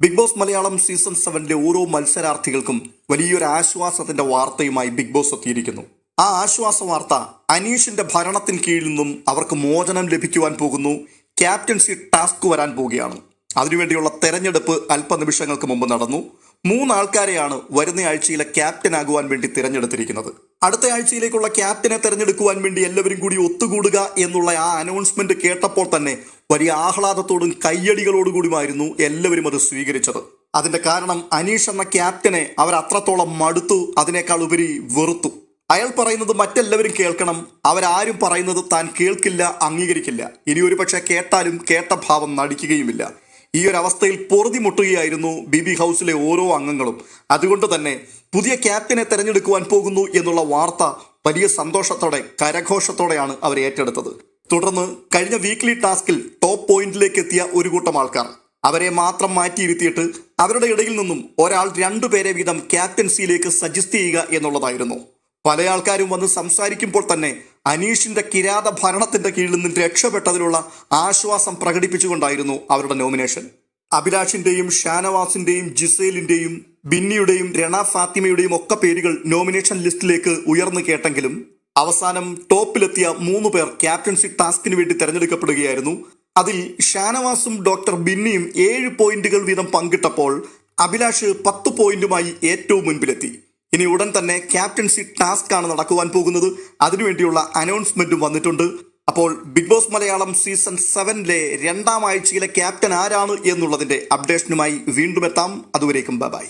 Big Boss Malayalam season സെവനിലെ ഓരോ മത്സരാർത്ഥികൾക്കും വലിയൊരു ആശ്വാസത്തിന്റെ വാർത്തയുമായി ബിഗ് ബോസ് എത്തിയിരിക്കുന്നു. ആ ആശ്വാസ വാർത്ത അനീഷിന്റെ ഭരണത്തിന് കീഴിൽ നിന്നും അവർക്ക് മോചനം ലഭിക്കുവാൻ പോകുന്നു. ക്യാപ്റ്റൻസി ടാസ്ക് വരാൻ പോവുകയാണ് അതിനുവേണ്ടിയുള്ള തെരഞ്ഞെടുപ്പ് അല്പനിമിഷങ്ങൾക്ക് മുമ്പ് നടന്നു. മൂന്നാൾക്കാരെയാണ് വരുന്ന ആഴ്ചയിലെ ക്യാപ്റ്റൻ ആകുവാൻ വേണ്ടി തിരഞ്ഞെടുത്തിരിക്കുന്നത്. അടുത്ത ആഴ്ചയിലേക്കുള്ള ക്യാപ്റ്റനെ തെരഞ്ഞെടുക്കുവാൻ വേണ്ടി എല്ലാവരും കൂടി ഒത്തുകൂടുക എന്നുള്ള ആ അനൗൺസ്മെന്റ് കേട്ടപ്പോൾ തന്നെ വലിയ ആഹ്ലാദത്തോടും കയ്യടികളോടുകൂടിയുമായിരുന്നു എല്ലാവരും അത് സ്വീകരിച്ചത്. അതിന്റെ കാരണം അനീഷ് എന്ന ക്യാപ്റ്റനെ അവർ അത്രത്തോളം മടുത്തു അതിനേക്കാൾ ഉപരി വെറുത്തു. അയാൾ പറയുന്നത് മറ്റെല്ലാവരും കേൾക്കണം അവരാരും പറയുന്നത് താൻ കേൾക്കില്ല അംഗീകരിക്കില്ല. ഇനി ഒരു പക്ഷെ കേട്ടാലും കേട്ട ഭാവം നടിക്കുകയുമില്ല. ഈ ഒരു അവസ്ഥയിൽ പൊറുതിമുട്ടുകയായിരുന്നു ബി ബി ഹൗസിലെ ഓരോ അംഗങ്ങളും. അതുകൊണ്ട് തന്നെ പുതിയ ക്യാപ്റ്റനെ തെരഞ്ഞെടുക്കുവാൻ പോകുന്നു എന്നുള്ള വാർത്ത വലിയ സന്തോഷത്തോടെ കരഘോഷത്തോടെയാണ് അവർ ഏറ്റെടുത്തത്. തുടർന്ന് കഴിഞ്ഞ വീക്ക്ലി ടാസ്കിൽ ടോപ്പ് പോയിന്റിലേക്ക് എത്തിയ ഒരു കൂട്ടം ആൾക്കാർ. അവരെ മാത്രം മാറ്റിയിരുത്തിയിട്ട് അവരുടെ ഇടയിൽ നിന്നും ഒരാൾ രണ്ടുപേരെ വീതം ക്യാപ്റ്റൻസിയിലേക്ക് സജസ്റ്റ് ചെയ്യുക എന്നുള്ളതായിരുന്നു. പല ആൾക്കാരും വന്ന് സംസാരിക്കുമ്പോൾ തന്നെ അനീഷിന്റെ കിരാത ഭരണത്തിന്റെ കീഴിൽ നിന്ന് രക്ഷപ്പെട്ടതിലുള്ള ആശ്വാസം പ്രകടിപ്പിച്ചുകൊണ്ടായിരുന്നു അവരുടെ നോമിനേഷൻ അഭിലാഷിന്റെയും ഷാനവാസിന്റെയും ജിസേലിന്റെയും ബിന്നിയുടെയും രണ ഫാത്തിമയുടെയും ഒക്കെ പേരുകൾ നോമിനേഷൻ ലിസ്റ്റിലേക്ക് ഉയർന്നു കേട്ടെങ്കിലും അവസാനം ടോപ്പിലെത്തിയ മൂന്ന് പേർ ക്യാപ്റ്റൻഷിപ്പ് ടാസ്കിന് വേണ്ടി തെരഞ്ഞെടുക്കപ്പെടുകയായിരുന്നു. അതിൽ ഷാനവാസും ഡോക്ടർ ബിന്നിയും ഏഴ് പോയിന്റുകൾ വീതം പങ്കിട്ടപ്പോൾ അഭിലാഷ് പത്ത് പോയിന്റുമായി ഏറ്റവും മുൻപിലെത്തി. ഇനി ഉടൻ തന്നെ ക്യാപ്റ്റൻസി ടാസ്ക് ആണ് നടക്കുവാൻ പോകുന്നത്. അതിനുവേണ്ടിയുള്ള അനൗൺസ്മെന്റും വന്നിട്ടുണ്ട്. അപ്പോൾ ബിഗ് ബോസ് മലയാളം സീസൺ സെവനിലെ രണ്ടാം ആഴ്ചയിലെ ക്യാപ്റ്റൻ ആരാണ് എന്നുള്ളതിന്റെ അപ്ഡേഷനുമായി വീണ്ടും എത്താം. അതുവരേക്കും ബൈ.